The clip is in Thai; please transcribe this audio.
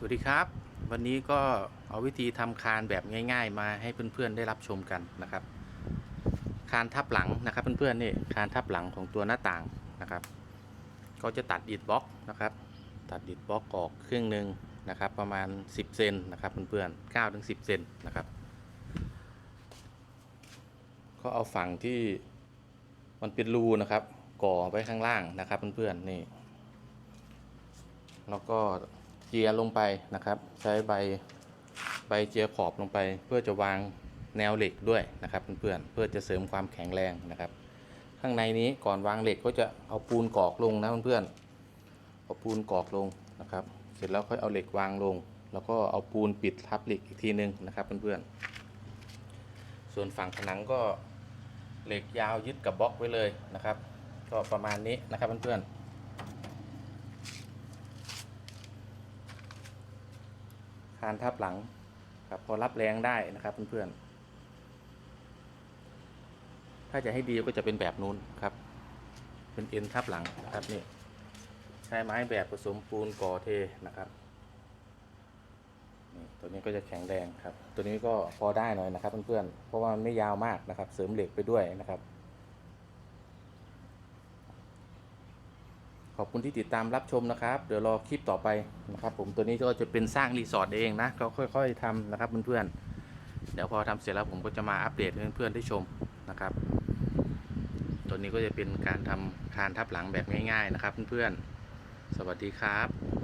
สวัสดีครับ วันนี้ก็เอาวิธีทำคานแบบง่าย ๆ มาให้เพื่อนๆได้รับชมกันนะครับ คานทับหลังนะครับเพื่อนๆนี่คานทับหลังของตัวหน้าต่างนะครับ ก็จะตัดอิฐบล็อกนะครับ ตัดอิฐบล็อกออกครึ่งหนึ่งนะครับ ประมาณ 10เซนนะครับเพื่อนๆ9ถึง10เซนนะครับ ก็เอาฝั่งที่มันเป็นรูนะครับ ก่อไว้ข้างล่างนะครับเพื่อนๆนี่แล้วก็ เจียลงไปนะครับ ใช้ใบใบเจียขอบลงไป เพื่อจะวางแนวเหล็กด้วยนะครับเพื่อนๆเพื่อจะเสริมความแข็งแรงนะครับ ข้างในนี้ก่อนวางเหล็กก็จะเอาปูนกอกลงนะเพื่อนๆเอาปูนกอกลงนะครับ เสร็จแล้วค่อยเอาเหล็กวางลง แล้วก็เอาปูนปิดทับเหล็กอีกทีนึงนะครับเพื่อนๆส่วนฝั่งผนังก็เหล็กยาวยึดกับบล็อกไว้เลยนะครับ ก็ประมาณนี้นะครับเพื่อนๆ คานทับหลังครับพอรับแรงได้นะครับเพื่อนๆ ถ้าจะให้ดีก็จะเป็นแบบนู้นครับ เป็นเอ็นทับหลังนะครับนี่ใช้ไม้แบบผสมปูนก่อเทนะครับนี่ตัวนี้ก็จะแข็งแรงครับ ตัวนี้ก็พอได้หน่อยนะครับเพื่อนๆ เพราะว่ามันไม่ยาวมากนะครับ เสริมเหล็กไปด้วยนะครับ ขอบคุณที่ติดตามรับชมนะครับ เดี๋ยวรอคลิปต่อไปนะครับ ผมตัวนี้ก็จะเป็นสร้างรีสอร์ทเองนะก็ค่อย ๆทำนะครับเพื่อนๆเดี๋ยวพอทำเสร็จแล้วผมก็จะมาอัปเดตให้เพื่อนๆได้ชมนะครับ ตัวนี้ก็จะเป็นการทำคานทับหลังแบบง่าย ๆนะครับเพื่อนๆสวัสดีครับ